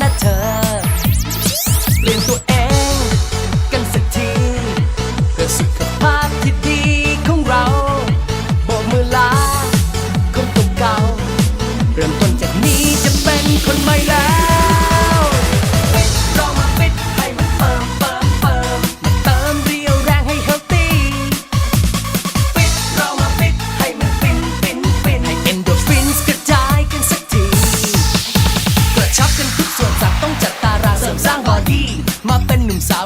นะเธอ เปลี่ยนตัวเองกันสักทีเพื่อสุขภาพที่ดีของเราโบกมือลาคนตกเก่า เริ่มต้นจากนี้จะเป็นคนใหม่แล้ว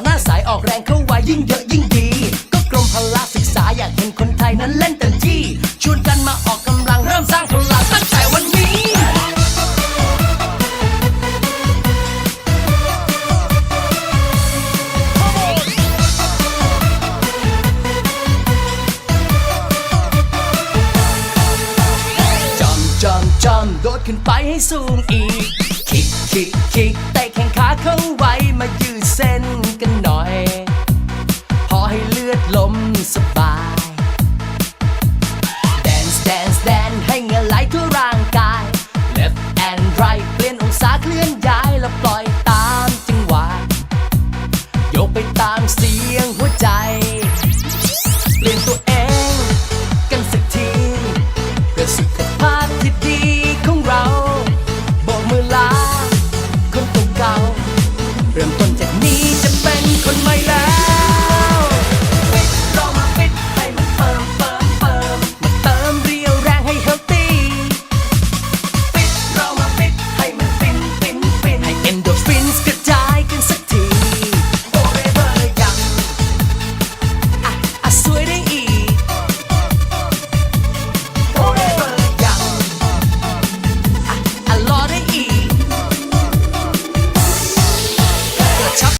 หน้าสายออกแรงเข้าไว้ยิ่งเยอะยิ่งดี ก็กรมพละศึกษาอยากเห็นคนไทยนั้นเล่นเต็มที่ชวนกันมาออกกำลังเริ่มสร้างพลังตั้งแต่วันนี้ จอมจอมจอมโดดขึ้นไปให้สูงอีก คิกคิกคิก